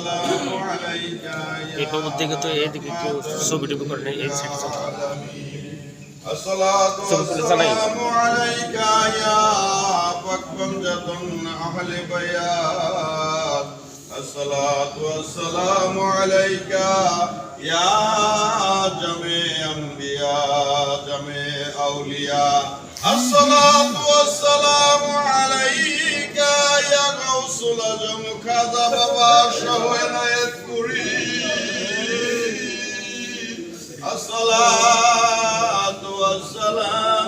السلام عليك এই খবর থেকে তো এইদিকে কেউ ছবি টবি করে নেই এই side الصلاة سبحان الله. والسلام عليك يا فكبمجة أهل بيات الصلاة والسلام عليك يا جميع أنبياء جميع أولياء الصلاة والسلام عليك يا Resul Hocam Kaza Baba Şah Enayet Kuri Assalat ve Selam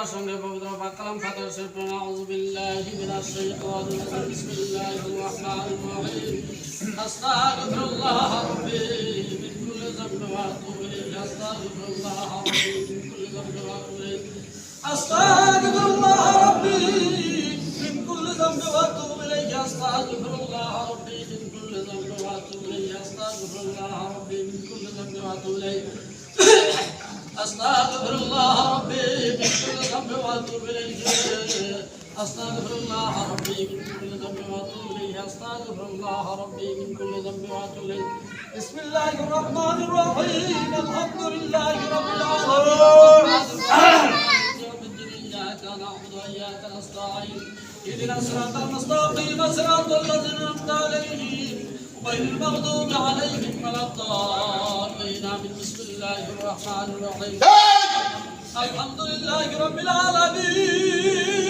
আমার সঙ্গে পবিত্র বাকালাম ফাতার সে প্রণা আউযুবিল্লাহি মিনাশ শাইতানির রাজিম, বিসমিল্লাহির রহমানির রহিম, আস্তাগফিরুল্লাহ রাব্বি মিন কুল্লি যামবি ওয়া আতুবু ইলাইহি, আস্তাগফিরুল্লাহ রাব্বি মিন কুল্লি যামবি ওয়া আতুবু ইলাইহি, আস্তাগফিরুল্লাহ রাব্বি মিন কুল্লি যামবি ওয়া আতুবু ইলাইহি, আস্তাগফিরুল্লাহ أستغفر الله ربي من كل ذنب وأتوب إليه. أستغفر الله ربي من كل ذنب وأتوب إليه. بسم الله الرحمن الرحيم. الحمد لله رب العالمين. يوم الدين إياك نعبد وإياك نستعين. اهدنا الصراط المستقيم. صراط الذين أنعمت عليهم. غير المغضوب عليهم ولا الضالين. بسم الله الرحمن الرحيم. الحمد لله رب العالمين.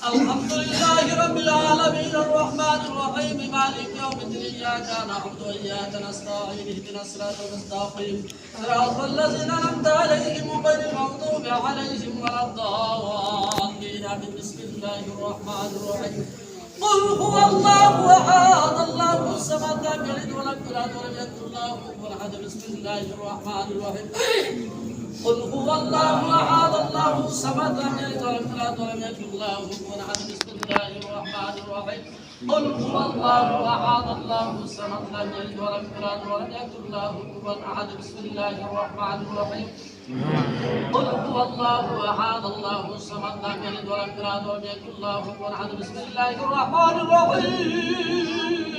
الحمد لله رب العالمين الرحمن الرحيم مالك يوم الدين إياك نعبد وإياك نستعين اهدنا الصراط المستقيم. صراط الذين أنعمت عليهم غير المغضوب عليهم ولا الضالين. بسم الله الرحمن الرحيم. قل هو الله أحد الله الصمد لم يلد ولم يولد ولم يكن له كفوا أحد. بسم الله الرحمن الرحيم. قل هو الله أحد الله الصمد لم يلد ولم يولد ولم يكن له كفوا أحد. بسم الله الرحمن الرحيم. قل هو الله أحد الله الصمد لم يلد ولم يولد ولم يكن له كفوا أحد. بسم الله الرحمن الرحيم. قل هو الله أحد الله الصمد لم يلد ولم يولد ولم يكن له كفوا أحد. بسم الله الرحمن الرحيم.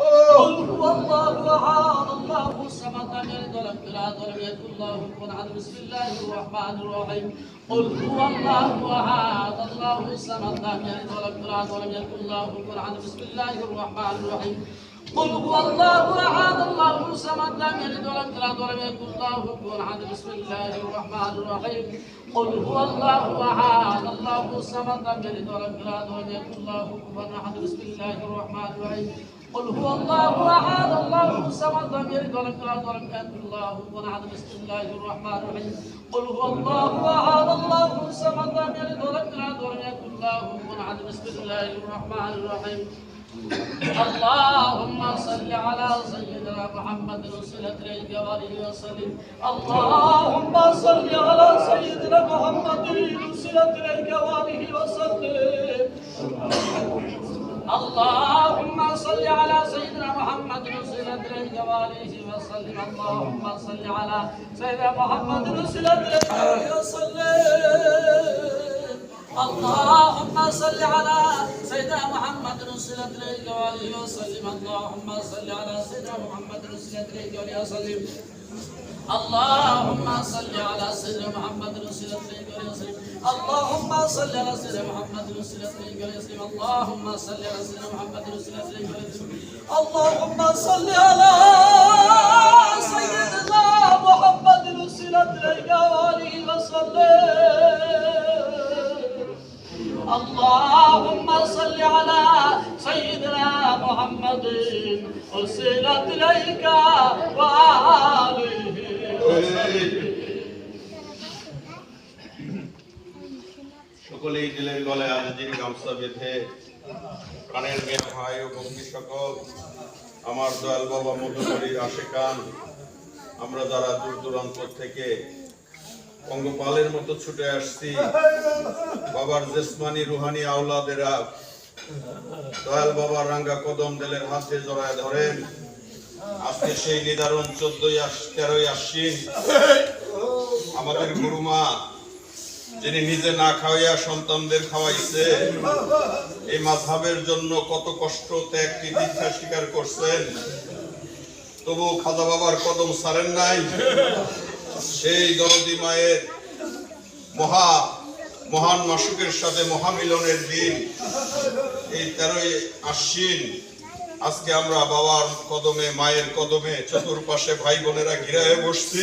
قل هو الله احد الله الصمد لم يلد ولم يولد ولم يكن له كفوا احد بسم الله الرحمن الرحيم قل هو الله احد الله الصمد لم يلد ولم يولد ولم يكن له كفوا احد بسم الله الرحمن الرحيم قل هو الله احد الله الصمد لم يلد ولم يولد ولم يكن له كفوا احد بسم الله هو الله الله الصمد لم يلد ولم يولد ولم يكن له كفوا احد بسم الله الرحمن الرحيم قل هو الله أحد الله الصمد لم يلد ولم يولد ولم يكن له كفوا احد بسم الله الرحمن الرحيم. قل هو الله أحد الله الصمد لم يلد ولم يولد ولم يكن له كفوا احد بسم الله الرحمن الرحيم. اللهم صل على سيدنا محمد وصلة وآله وسلم. اللهم صل على سيدنا محمد وصلة وآله وسلم. اللهم صل على سيدنا محمد وصلة إليك وآله وسلم اللهم صل على سيدنا محمد وصلة إليك وآله وسلم اللهم صل على سيدنا محمد وصلت اليك وآله وسلم اللهم صل على سيدنا محمد وصلت اليك وآله وسلم اللهم صل على سيدنا محمد وصلت اليك وآله وسلم اللهم صل على سيدنا محمد وآله وسلم. اللهم صل على سيدنا محمد وآله وسلم. اللهم صل على سيدنا محمد اليك وآله وسلم. اللهم صل على سيدنا محمد وصلت إليك وآله وسلم. দিলের গলে আজ যিনি গামছা বেঁধে প্রাণের মেয়ে ভাই ও বন্ধু সকল, আমার দয়াল বাবা মধুকরী আশেকান আমরা যারা দূর দূরান্ত থেকে পঙ্গপালের মতো ছুটে আসছি, বাবার জেসমানি রুহানি আওলাদেরা, দয়াল বাবার রাঙ্গা কদম দেলের হাতে জড়ায় ধরেন। আজকে সেই নিদারুণ চোদ্দই তেরোই আশ্বিন, আমাদের গুরুমা যিনি নিজে না খাওয়াইয়া সন্তানদের খাওয়াইছে, এই মাঝহাবের জন্য কত কষ্ট, ত্যাগ তিতিক্ষা স্বীকার করছেন। তবু খাজা বাবার কদম সারেন নাই। সেই দরদি মায়ের মহা, মহান মাসুকের সাথে মহামিলনের দিন, এই তেরোই আশ্বিন। আজকে আমরা বাবার কদমে, মায়ের কদমে চতুর্পাশে ভাই বোনেরা ঘিরে বসছি।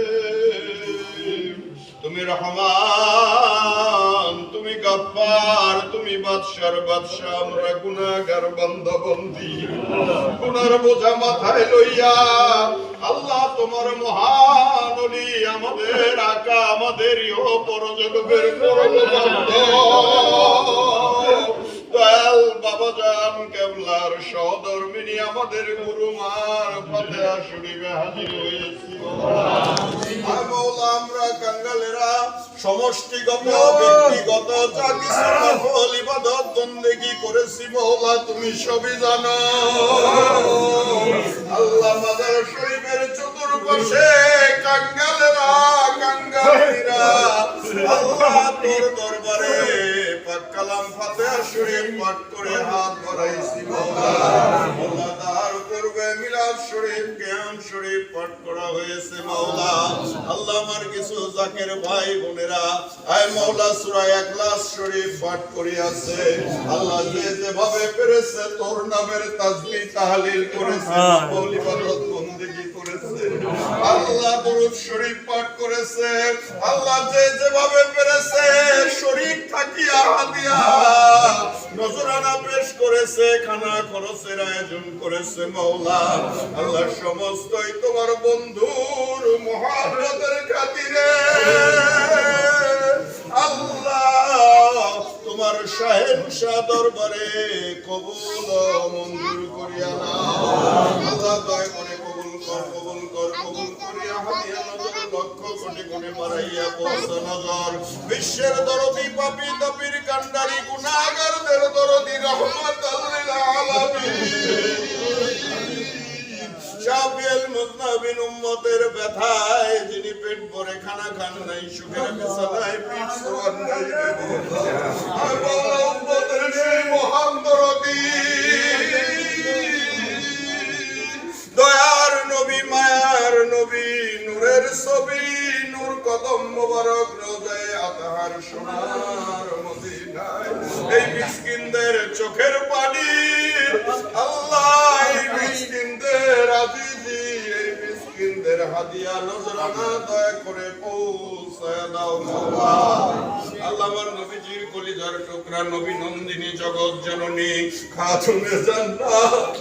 রহমান, তুমি গফফার, তুমি বাদশার বাদশা আমরা গুনাহগার বান্দা বন্দি গুনার বোঝা মাথায় লইয়া আল্লাহ তোমার মহান অলি, আমাদের আকা, আমাদের ইহ পরজগতের পরম দয়াল আমাদের গুরুমার ফাতেহা শরীফে হাজির হয়েছি আমরা কাঙ্গালেরা সমষ্টিগত ব্যক্তিগত যা কিছু নফল ইবাদত বন্দেগি করেছি মৌলা তুমি সবই জানো। আল্লাহ মাদার শরীফের চতুর্পাশে কাঙ্গালেরা কাঙ্গালিরা আল্লাহ তোর দরবারে পাক কালাম ফাতিহা শরীফ পাঠ করে হাত মৌলা তার পূর্বে মিলাদ শরীফ জ্ঞান শরীফ পাঠ করা হয়েছে মাওলা। আল্লাহ আমার কিছু জাকের ভাই বোনেরা আয় মাওলা সূরা ইখলাস শরীফ পাঠ করিয়াছে আল্লাহ যে যেভাবে পেরেছে তোর নামের তাসবিহ তাহলিল করেছে। নফল ইবাদত বন্দেগী করেছে আল্লাহ দরুদ শরীফ পাঠ করেছে। আল্লাহ যে যেভাবে পেরেছে, শরীর থাকিয়া হাদিয়া নজরানা পেশ করেছে, খানা খরচের আয়োজন করেছে মৌলা আল্লাহ সমস্তই তোমার বন্ধুর মহাব্রতের খাতিরে। আল্লাহ তোমার শাহেনশাহ দরবারে কবুল মঞ্জুর করিয়া নাও। আল্লাহ দয় করে বিশ্বের দরদি পাপি তাপির কান্ডারি গুনাহগারদের দরদি রহমত শাফিল মুজনাবিন উম্মতের ব্যথায় যিনি পেট ভরে খানা খান নাই, সুখের বিছানায় পিঠ সোয়ান নাই উম্মতের সেই মহান দরদি। দয়ার নবী, মায়ার নবী, নূরের ছবি, নূর কদম মোবারক রোজায় আতাহার সোনার মদিনায়। এই মিসকিনদের চোখের পানি, আল্লাহ এই মিসকিনদের আজিজি, এই মিসকিনদের হাদিয়া নজরানা দয়া করে পৌঁছায় দাও মাওলা আল্লাহ আমার নবীজির কলিজার টুকরা, নবী নন্দিনী জগৎ জননী, খাতুনে জান্নাত।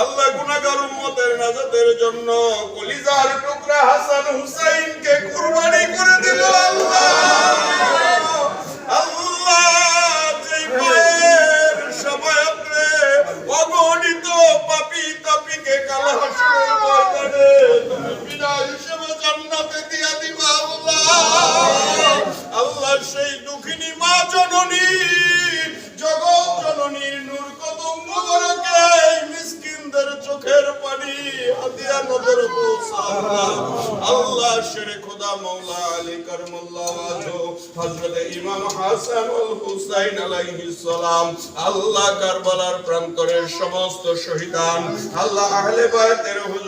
আল্লাহ গুনাহগার উম্মতের জন্য কলিজার হাসান হুসাইনকে কুরবানি করে দিল আল্লাহ। আল্লাহ যেই মায়ের সবাইকে অগণিত পাপী তাপীকে কাল হাসরের ময়দানে বিদায় হিসেবে জান্নাতে দিয়া সেই দুঃখিনী মা জননী জগৎ জননীর নূর কদম মোবারকে মিসকিনদের চোখের পানি হাতিয়া নজর আল্লাহ শেরে খোদা মৌলা আলী করমুল্লাহ ওয়াজহু। হযরত ইমাম হাসান আল হুসাইন আলাইহিস সালাম। আল্লাহ কারবালার প্রান্তরের সমস্ত শহীদান। আল্লাহ আহলে বায়তের হুজুরে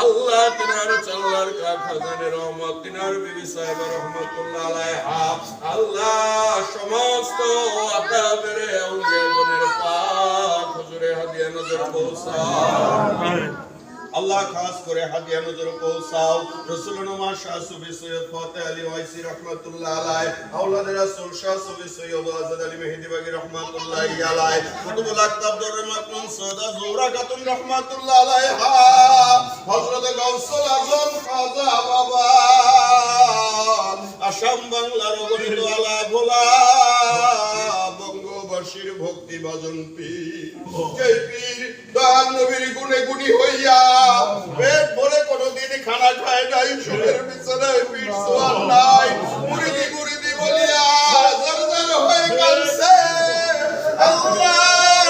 আল্লাহ তিনার চাল্লার কা খাজানে রহমত আল্লাহ সমস্ত আকাবের আউলিয়া নজর পৌঁছাও আল্লাহ খাস করে হাদিয়া নজর পৌঁছাও। রসুল নমা শাহ সুবি সৈয়দ ফতে আলী ওয়াইসি রহমাতুল্লাহ আলাই রাসূল শাহ সুবি সৈয়দ আজাদ আলী মেহেদি বাগী রহমাতুল্লাহ আলাই কুতুবুল আকতাব সদা খাতুন রহমাতুল্লাহ হযরত গাউসুল আজম খাজা বাবা। আসাম বাংলার অগণিত আলা ভোলা বঙ্গবাসীর ভক্তি ভজন পীর পীর দয়াল নবীর গুণে গুণী হইয়া পেট ভরে কোনোদিন খানা খায় নাই সুখের বিছানায় নাই। মুরিদি মুরিদি বলিয়া জর জর হয়ে কাঁদছে। আল্লাহ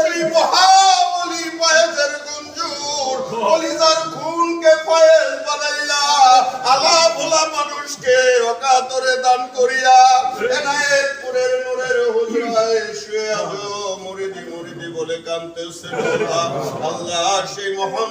সেই মহাবলী পায়েজের গুঞ্জুর, কলিজার খুনকে পায়েস বানাইয়া আলা ভোলা মানুষকে অকাতরে দান করিয়া এনায়েতপুরের নূরের হুজরায় শুয়ে আজো মুরিদি মুরিদি বলে কাঁদতেছে। আল্লাহ সেই মহান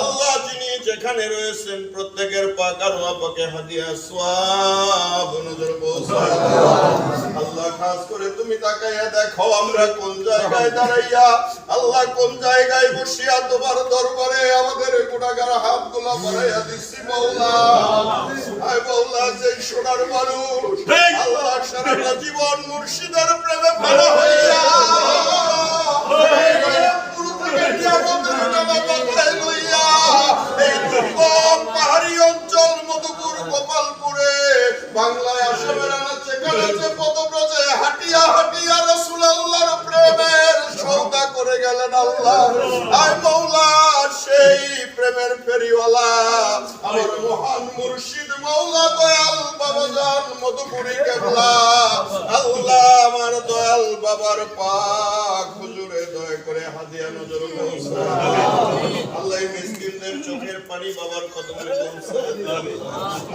আল্লাহ যেখানে রয়েছেন, প্রত্যেকের পাক হাদিয়া আল্লাহ খাস করে তুমি তাকাইয়া দেখো, আমরা কোন জায়গায় দাঁড়াইয়া, আল্লাহ কোন জায়গায় বসিয়া তোমার দরবারে আমাদের গুণাগার হাতগুলা বাড়াইয়া দিচ্ছি মৌলা। আয় মৌলা যে সোনার মানুষ আল্লাহ সারাটা জীবন মুর্শিদের প্রেমে ভালো হইয়া পুরো থেকে নিয়ামতের নামা মাথায় লইয়া এই দুর্গম পাহাড়ি অঞ্চল মধুপুর গোপালপুরে বাংলায় আসামের কানাচে পদব্রজে, হাটিয়া হাটিয়া রাসূলুল্লাহর প্রেমের সৌদা করে গেলেন আল্লাহ। আয় মৌলা সেই প্রেমের ফেরিওয়ালা, আমার মহান মুর্শিদ মৌলা দয়াল বাবা জান মধুপুরি কেবলা। আল্লাহ আমার দয়াল বাবার পাক, হুজুরে দয়া করে হাদিয়া নজর আল্লাহ মিসকিনদের চোখের পানি বাবার কদমে দেন।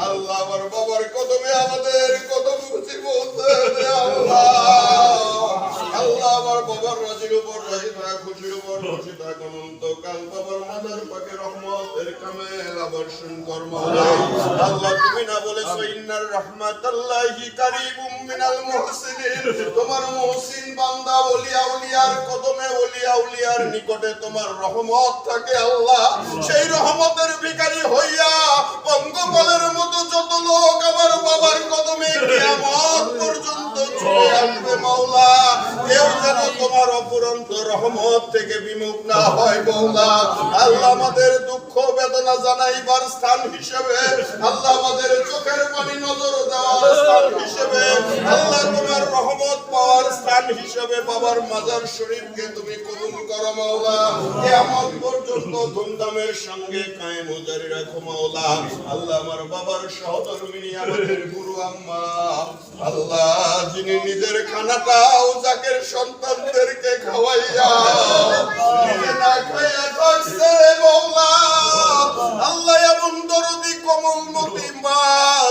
আল্লাহ আমার বাবার কদমে আমাদের কদম খুশি পৌঁছে দে বাবার রাজির উপর রাজি থাক খুশির উপর খুশি থাক অনন্ত কাল বাবার মাদার পাকে রহমতের কামেল আবর্ষণ কর্ম আল্লাহ, তুমি না বলেছ, ইন্নার রহমাতাল্লাহি কারিবুম মিনাল মুহসিনিন। তোমার মুহসিন বান্দা ওলিয়া উলিয়ার কদমে ওলিয়া উলিয়ার নিকটে তোমার রহমত থাকে আল্লাহ। সেই রহমতের ভিখারি হইয়া পঙ্গপালের মতো যত লোক আমার বাবার কদমে কিয়ামত পর্যন্ত চলে আসবে মাওলা। কেউ যেন তোমার অপুরন্ত রহমত থেকে বিমুখ না হয় মৌলা আল্লাহ আমাদের দুঃখ বেদনা জানাইবার স্থান হিসেবে, আল্লাহ আমাদের চোখের পানি নজর দেওয়ার স্থান হিসেবে, আল্লাহ তোমার রহমত পাওয়ার স্থান হিসেবে বাবার মাজার শরীফকে তুমি কবুল করো মৌলা কিয়ামত পর্যন্ত ধুমধামের সঙ্গে নিজের খানাটাও জাকের সন্তানদেরকে খাওয়াইয়া আল্লাহ এমন দরদি কমলমতি মা,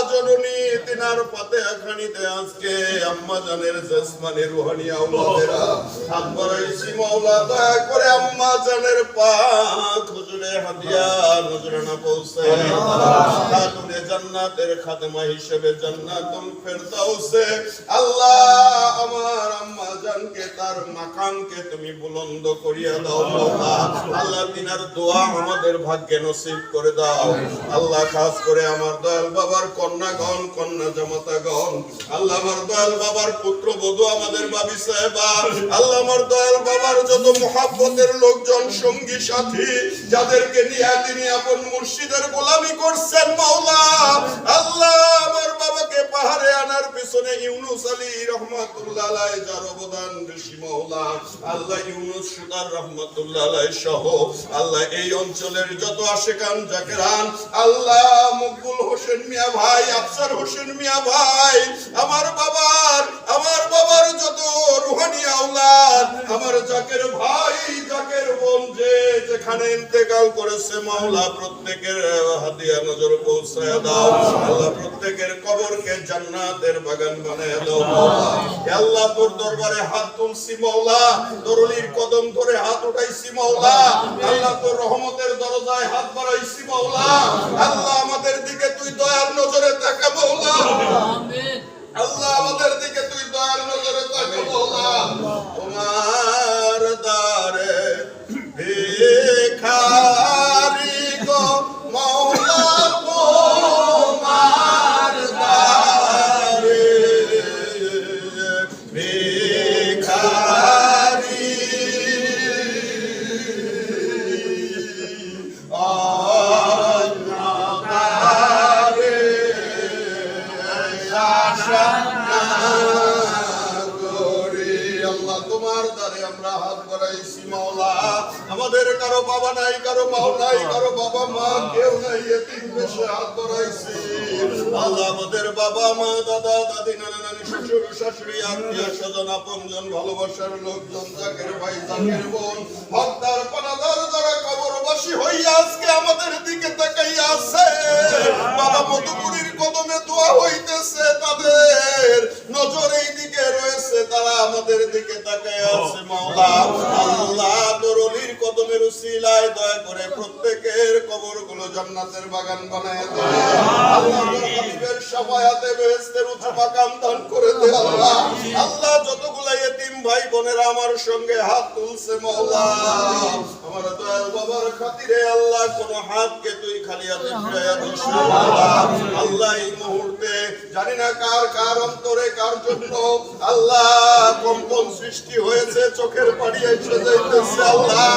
জননী তিনার পাতে খানিতে আজকে আম্মা জানের জসমানে রুহানি আওলাদেরা হাত বাড়াইছি মাওলা। দয়া করে আম্মা জানের পা আমাদের ভাগ্যে নসিব করে দাও। আল্লাহ খাস করে আমার দয়াল বাবার কন্যাগণ, কন্যা আল্লাহ আমার দয়াল বাবার পুত্র বধূ আমাদের বাবি সাহেবা। আল্লাহ আমার দয়াল বাবার যত মহাব্বতের লোকজন, সঙ্গী, সাথী যাদেরকে নিয়ে তিনি আপন মুর্শিদের গোলামি করছেন, মাওলা। আল্লাহ আমার বাবাকে পাহাড়ে আনার পিছনে ইউনুস আলী রহমাতুল্লাহ যার অবদান বেশি, মাওলা। আল্লাহ ইউনুস, সুদার রহমাতুল্লাহ সহ। আল্লাহ এই অঞ্চলের যত আশেকান জাকেরান, আল্লাহ মকবুল হোসেন মিয়া ভাই, আফসার হোসেন মিয়া ভাই, আমার বাবার আমার বাবার যত রুহানি আওলাদ, আমার জাকের ভাই, জাকের বোন যে যেখানে ইন্তেকাল করেছে মাওলা, প্রত্যেকের হাতিয়া নজর পৌঁছায় দাও। আল্লাহ প্রত্যেকের কবরকে জান্নাতের বাগান বানায় দাও আল্লাহ তোর দরবারে হাত তুলছি মাওলা তরুণীর কদম ধরে হাত উঠাইছি মাওলা। আল্লাহ তোর রহমতের দরজায় হাত বাড়াইছি মাওলা। আল্লাহ আমাদের দিকে তুই দয়ার নজরে তাকা মাওলা। আল্লাহ আমাদের দিকে তুই দয়ার নজরে তাকা মাওলা। তোমার দারে ভিখারি তোমার দ্বারে আমরা হাত বাড়াইছি, মাওলা। আমাদের কারও বাবা নাই, কারও মাও নাই, কারও বাবা মা, কেউ নাই এতিম বেশে হাত বাড়াইছি। আল্লাহ আমাদের বাবা, মা, দাদা, দাদি, নানা, নানি, শ্বশুর, শাশুড়ি, আত্মীয়, স্বজন, আপনজন, ভালোবাসার লোকজন, জাকের ভাই, জাকের বোন, ভক্তার পানাদার যারা হইয়া আজকে আমাদের দিকে তাকাইয়া আছে বাবা মধুপুরীর কদমে দোয়া হইতেছে তাদের। নজর এই দিকে রয়েছে, তারা আমাদের দিকে তাকায় আছে মাওলা। আল্লাহ দরলির কদমের উসিলায় দয়া করে প্রত্যেকের কবরগুলো জান্নাতের বাগান বানায় দে। আল্লাহ হাবিবের শাফায়াতে বেহেশতের উঁচু মাকাম দান করে দে, আল্লাহ। আল্লাহ যতগুলা ইয়েতিম ভাই বোনেরা আমার সঙ্গে হাত তুলছে, মাওলা। আমার দয়াল বাবার খাতিরে আল্লাহ কোন হাতকে তুই খালি হাতে ফিরাইয়া দিস আল্লাহ এই মুহূর্তে জানি না কার কার অন্তরে কার জন্য আল্লাহ কম্পন সৃষ্টি হয়েছে, চোখের পানি এসে যাইতেছে আল্লাহ।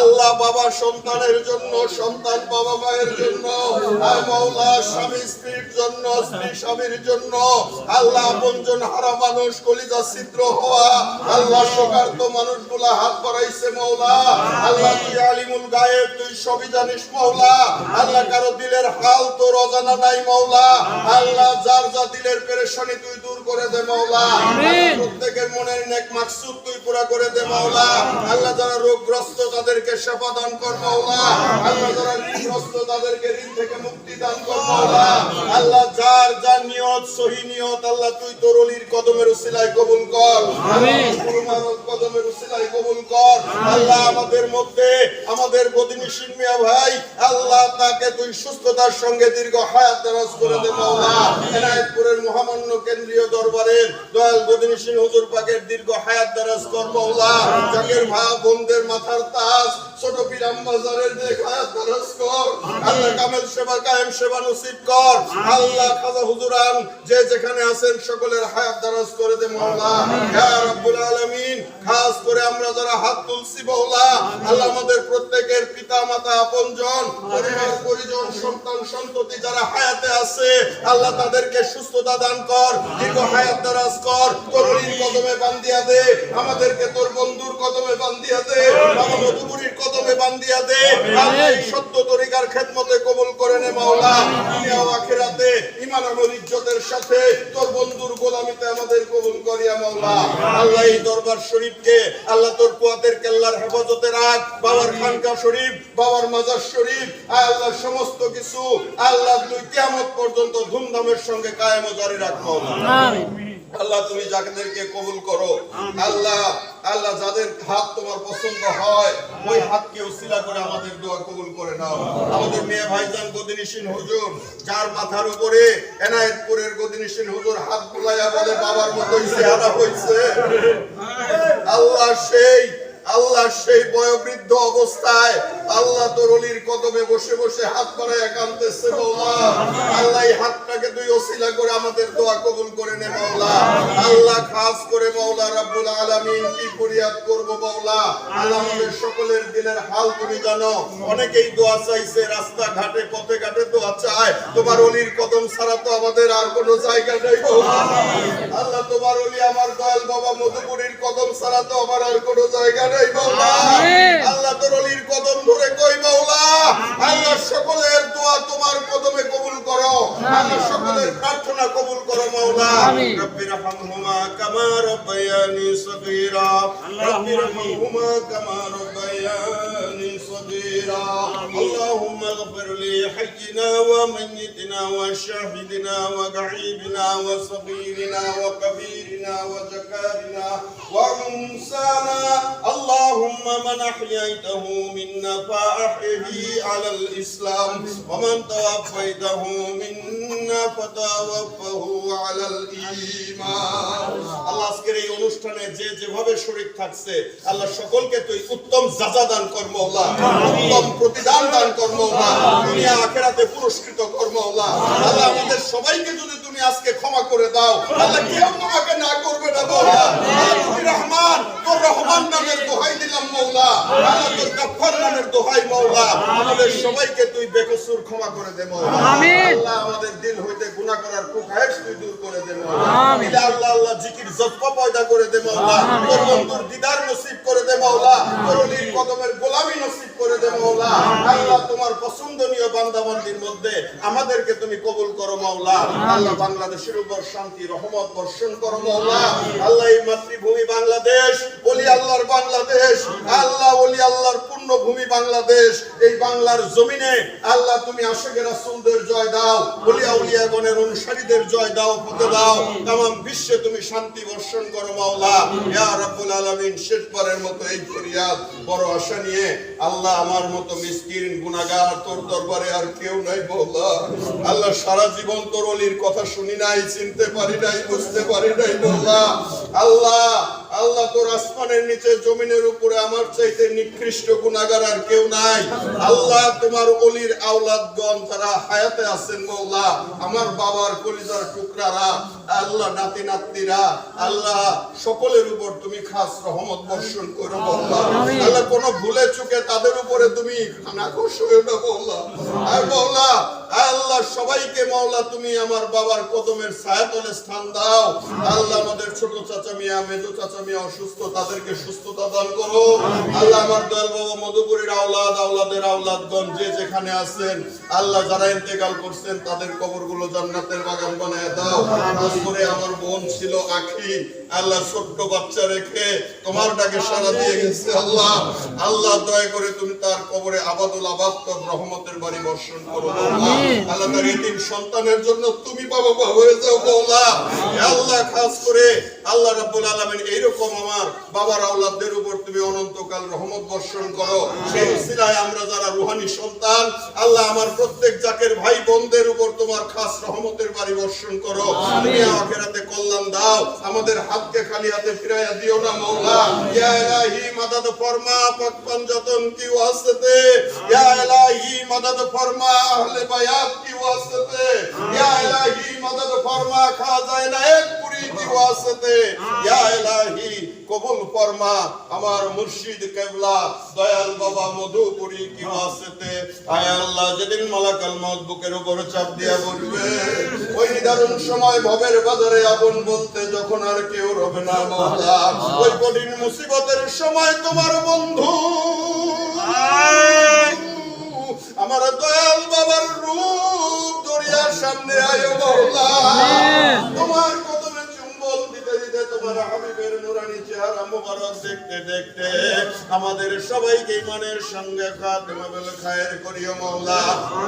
আল্লাহ বাবা সন্তানের জন্য, সন্তান বাবা মায়ের জন্য মাওলা স্বামী স্ত্রীর জন্য, স্ত্রী স্বামীর জন্য। আল্লাহ আপনজন হারা মানুষ, কলিজা ছিদ্র হওয়া। আল্লাহ শোকার্ত মানুষগুলা হাত বাড়াইছে মাওলা। আল্লাহ আলিমুল গায়েব তুই সবই জানিস মাওলা আল্লাহ কারও দিলের হাল তোর অজানা নাই মাওলা আল্লাহ যার যা দিলের পেরেশানি তুই দূর করে দে মাওলা প্রত্যেকের মনের নেক মাকসুদ তুই পুরা করে দে মাওলা আল্লাহ যারা রোগগ্রস্ত তাদেরকে সেবা দান কর মাওলা আল্লাহ যারা ঋণগ্রস্ত তাদেরকে ঋণ থেকে মুক্তি দান কর যার নিয়ত সহি নিয়ত আল্লাহ তুই তোর অলির কদমের উসিলায় কবুল কর। কদমের উসিলায় কবুল কর। আল্লাহ আমাদের মধ্যে আমাদের বদিনী মিয়া ভাই আল্লাহ তাকে তুই সুস্থতার সঙ্গে দীর্ঘ হায়াত দারাজ করে দে মাওলা। এনায়েতপুরের মহামান্য কেন্দ্রীয় দরবারের দয়াল বদিনী সিং হুজুর পাকের দীর্ঘ হায়াত দারাজ কর মাওলা। জাকের ভাই বোনদের মাথার তাজ ছোট পিরাম বাজারের দেখ হায়াত দারাজ কর। আল্লাহ কামেল সেবা কায়েম সেবা নসিব কর। আল্লাহ খাজা হুজুরান যে যেখানে আছেন সকলের হায়াত দারাজ করে দে মাওলা। ইয়া রাব্বুল আলামিন খাস করে আমরা যারা হাত তুলছি মাওলা আল্লাহ আমাদের প্রত্যেকের পিতা মাতা আপনজন পরিবার পরিজন সন্তান সন্ততি যারা হায়াতে আছে আল্লাহ তাদেরকে সুস্থতা দান কর দীর্ঘ হায়াত দারাজ কর তরুণীর কদমে বান্ধিয়া দে আমাদেরকে তোর বন্ধুর কদমে বান্ধিয়া দে বাবা মধুপুরীর কদমে বান্দিয়া দে আল্লাহ সত্য তরিকার খেদমতে কবুল করে নে মাওলা দুনিয়া ও আখিরাতে। ইজ্জতের সাথে তোর বন্ধুর গোলামিতে আমাদের কবুল করিয়া মাওলা। আল্লাহ এই দরবার শরীফকে আল্লাহ তোর কুয়াতের কেল্লার হেফাজতে রাখ বাবার খানকা শরীফ বাবার মাজার শরীফ আল্লাহ সমস্ত কিছু আল্লাহ তুই কেমন পর্যন্ত ধুমধামের সঙ্গে কায়েম ও জারি রাখ মাওলা। আল্লাহ, তুমি যাদেরকে কবুল করো। আল্লাহ আল্লাহ যাদের হাত তোমার পছন্দ হয়, ওই হাতকে উসিলা করে আমাদের দোয়া কবুল করে নাও। আমাদের মেয়ে ভাইজান গদিনিসীন হুজুর, যার মাথার উপরে এনায়েতপুরের গদিনিসীন হুজুর হাত বুলাইয়া বলে, বাবার মতোই চেহারা হয়েছে আল্লাহ সেই আল্লাহ সেই বয়োবৃদ্ধ অবস্থায় আল্লাহ তোর অলির কদমে বসে বসে হাত বাড়ায় কানতেছে মাওলা। আল্লাহ এই হাতটাকে তুই ওসিলা করে আমাদের দোয়া কবুল করে নে মাওলা। আল্লাহ খাস করে মাওলা রাব্বুল আলামিন। কি ফরিয়াদ করব মাওলা? আল্লাহ আমাদের সকলের দিলের হাল তুমি জানো। অনেকেই দোয়া চাইছে রাস্তা ঘাটে পথে ঘাটে দোয়া চায়। তোমার অলির কদম ছাড়া তো আমাদের আর কোনো জায়গা নেই আল্লাহ তোমার অলি আমার দয়াল বাবা মধুপুরীর কদম ছাড়া তো আমার আর কোনো জায়গা নেই আল্লাহ তোর অলির কদম করে কই মাওলা? আল্লাহ সকলের দোয়া তোমার কদমে কবুল করো। আল্লাহ সকলের প্রার্থনা কবুল করো মাওলা। রব্বি হামহুমা কামা রাব্বায়ানি সগীরা। রব্বি হামহুমা কামা রাব্বায়ানি সগীরা। আল্লাহুম্মা اغفر لحينا وميتنا وشاهدنا وغعيبنا وصغيرنا وكبيرنا وذكارنا وانسانا اللهم من احييته منا فاحيه على الاسلام ومن توفيته منا فتوفه على الايمان আল্লাহ আজকের এই অনুষ্ঠানে যে যেভাবে শরীর থাকছে আল্লাহ সকলকে তুই উত্তম যাজা দান কর মওলা উত্তম প্রতিদান দান কর মওলা দুনিয়া আখেরাতে পুরস্কৃত কর মওলা আল্লাহ আমাদের সবাইকে যদি তুমি আজকে ক্ষমা করে দাও আল্লাহ কেউ তোমাকে না করবে না মওলা তুমি রহমান তোর রহমান নামের দোহাই দিলাম মওলা আল্লাহ তোর গফফার নামের দোহাই মওলা আমাদের সবাইকে তুই বেকসুর ক্ষমা করে দে মওলা আল্লাহ আমাদের দিল হইতে গুনাহ করার কুখায়েশ তুই দূর করে দে দিলে আল্লাহ আল্লাহ জিকির জজ্বা পয়দা করে দে মওলা তোর বন্ধুর দিদার শান্তি বর্ষণ করো মওলা। এই বাংলাদেশ এই বাংলার জমিনে আল্লাহ তুমি আশেখ রাসূলদের জয় দাও অনুসারীদের জয় দাও ফতে দাও। তাম বিশ্বে তুমি শান্তি বর্ষণ করো মাওলা। ইয়া শেষবারের মতো এই ফরিয়াদ বড় আশা নিয়ে আল্লাহ আমার মতো মিসকিন গুণাগার তোর দরবারে আর কেউ নাই বল আল্লাহ সারা জীবন তোর অলির কথা শুনি নাই, চিনতে পারি নাই, বুঝতে পারি নাই মাওলা আল্লাহ আল্লাহ তোর আসমানের নিচে, জমিনের উপরে আমার চাইতে নিকৃষ্ট গুনাহগার আর কেউ নাই। আল্লাহ তোমার অলির আওলাদগণ যারা হায়াতে আছেন মৌলা আমার বাবার কলিজার টুকরারা, আল্লাহ নাতি নাতনিরা আল্লাহ সকলের উপর তুমি খাস রহমত বর্ষণ করো মৌলা আল্লাহ কোন ভুলে চুকে তাদের উপরে তুমি নাকশ হয়ে না মৌলা আর মৌলা আল্লাহ সবাইকে মৌলা তুমি আমার বাবার কদমের ছায়াতলে স্থান দাও। আল্লাহ আমাদের ছোট চাচা মিয়া, মেজো চাচা মিয়া অসুস্থ, তাদেরকে সুস্থতা দান করো। আল্লাহ আমার দয়াল বাবা মধুপুরীর আওলাদ, আওলাদের আওলাদগণ, যে যেখানে আছেন, আল্লাহ যারা ইন্তেকাল করছেন, তাদের কবরগুলো জান্নাতের বাগান বানায় দাও। করে আমার বোন ছিল আখি আল্লাহ ছোট্ট বাচ্চা রেখে তোমার ডাকে সারা দিয়ে গেছে আল্লাহ। আল্লাহ দয়া করে তুমি তার কবরে আবাদুল আবাদ রহমতের বাড়ি বর্ষণ করো আল্লাহ তার এতিম সন্তানের জন্য তুমি বাবা বাবা হয়ে যাও মৌলা আল্লাহ খাস করে আল্লাহ রাব্বুল আলামিন এইরকম আমার বাবার আওলাদদের উপর তুমি অনন্তকাল রহমত বর্ষণ করো। সেই উসিলায় আমরা যারা রুহানি সন্তান আল্লাহ আমার প্রত্যেক জাকের ভাই বোনদের উপর তোমার খাস রহমতের বাড়ি বর্ষণ করো। তুমি আখেরাতে কল্যাণ দাও। আমাদের হাতকে খালি হাতে ফিরাইয়া দিও না মৌলা। আমার মুর্শিদ কেবলা, দয়াল বাবা মধুপুরি কি আয় আল্লাহ, যেদিন মালাকাল মউত বুকের উপর চাপ দিয়া বলবে ওই নিদারুণ সময় ভবের বাজারে আপন বলতে যখন আর কেউ রবে না ওই কঠিন মুসিবতের সময় তোমার বন্ধু। আমার দয়াল বাবার রূপ দরিয়ার সামনে আয়ো মওলা তোমার কদমে চুম্বন দিতে দিতে তোমার হাবিবের নুরানি চেহারা মুবারক দেখতে দেখতে আমাদের সবাইকে ইমানের সঙ্গে খাতেমা বেল খায়ের করিও মওলা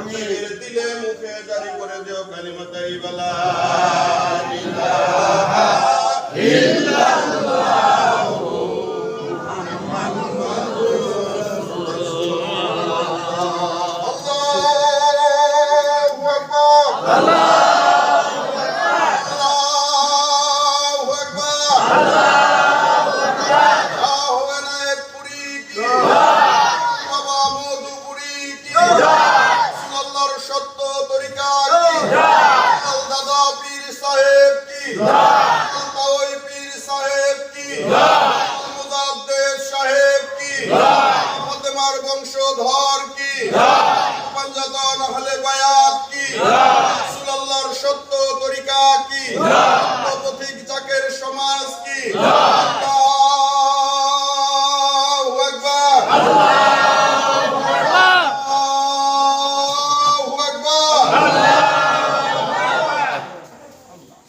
দিলের দিলে মুখে জারি করে দিও কালিমা তাইবালা আল্লাহু Allah!